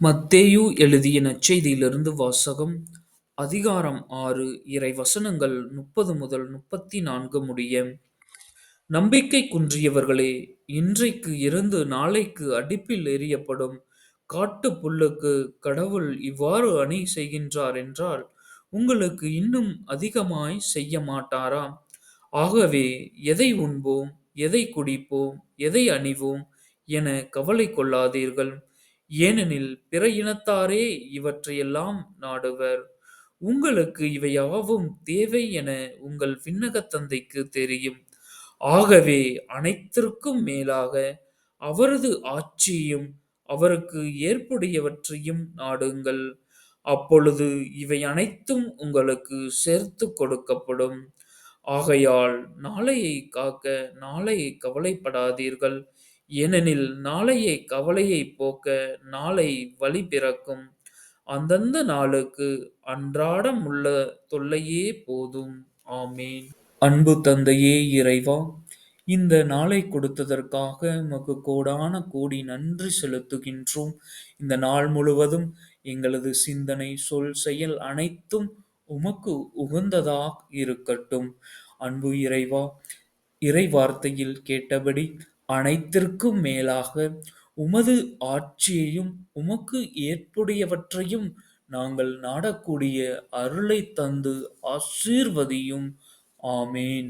மத்தேயு எழுதிய நற்செய்தியிலிருந்து வாசகம் அதிகாரம் ஆறு இறை வசனங்கள் முப்பது முதல் முப்பத்தி நான்கு முடிய நம்பிக்கை குன்றியவர்களே இன்றைக்கு இருந்து நாளைக்கு அடிப்பில் எறியப்படும் காட்டு புல்லுக்கு கடவுள் இவ்வாறு அணி செய்கின்றார் என்றால் உங்களுக்கு இன்னும் அதிகமாய் செய்ய மாட்டாரா? ஆகவே எதை உண்போம் எதை குடிப்போம் எதை அணிவோம் என கவலை கொள்ளாதீர்கள். ஏனெனில் பிற இனத்தாரே இவற்றையெல்லாம் நாடுவர். உங்களுக்கு இவையாவும் தேவை என உங்கள் விண்ணகத் தந்தைக்கு தெரியும். ஆகவே அனைத்திற்கும் மேலாக அவரது ஆட்சியையும் அவருக்கு ஏற்புடையவற்றையும் நாடுங்கள். அப்பொழுது இவை அனைத்தும் உங்களுக்கு சேர்த்துக் கொடுக்கப்படும். ஆகையால் நாளையைக் காக்க நாளையை கவலைப்படாதீர்கள். ஏனெனில் நாளைய கவலையைப் போக்க நாளை வழி பிறக்கும். அந்தந்த நாளுக்கு அன்றாடம் உள்ள தொல்லையே போதும். ஆமேன். அன்பு தந்தையே இறைவா இந்த நாளை கொடுத்ததற்காக உமக்கு கோடான கோடி நன்றி செலுத்துகின்றோம். இந்த நாள் முழுவதும் எங்களது சிந்தனை சொல் செயல் அனைத்தும் உமக்கு உகந்ததாக இருக்கட்டும். அன்பு இறைவா இறை வார்த்தையில் கேட்டபடி அனைத்திற்கும் மேலாக உமது ஆட்சியையும் உமக்கு ஏற்புடையவற்றையும் நாங்கள் நாடக்கூடிய அருளை தந்து ஆசீர்வதியும். ஆமேன்.